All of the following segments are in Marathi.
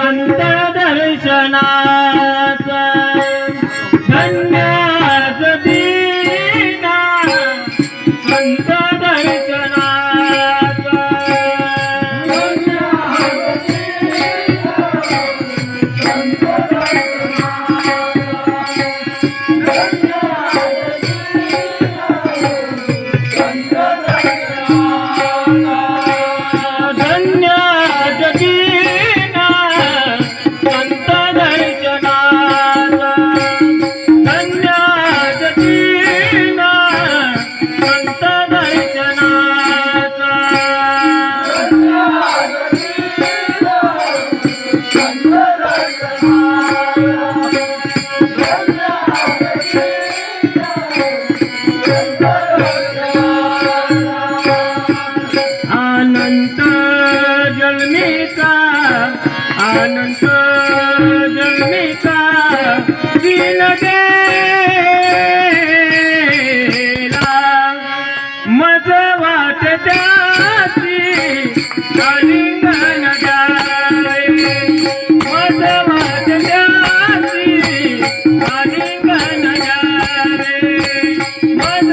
संत दर्शनाचा. धन्य दीना. संत बैल गेला मज वाट त्याची. कलिंगण गाय. मज वाट त्याची. कलिंगण गाय. मज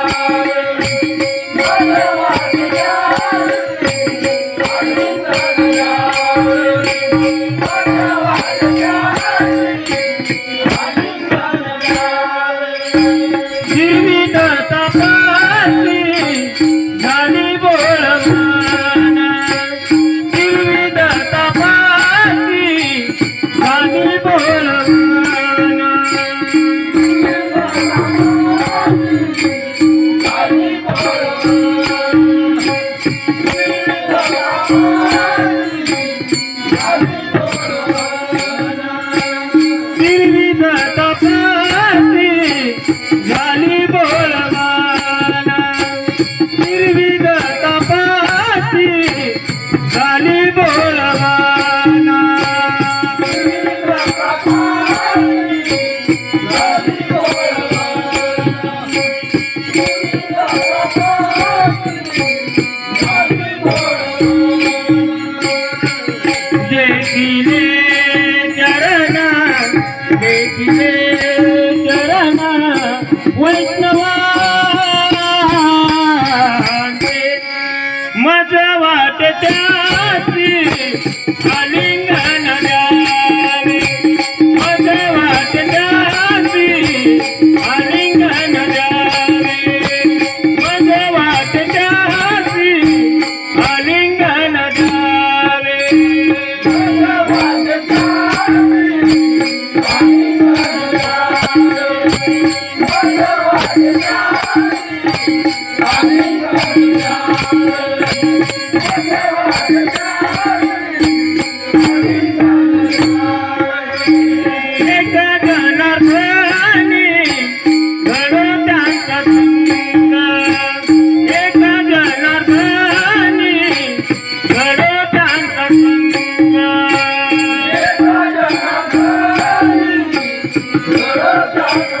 माझ्या वाटत्या Thank you.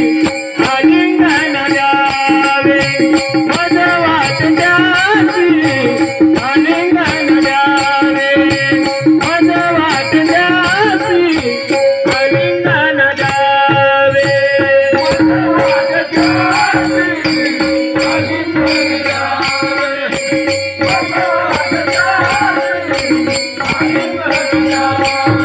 हरी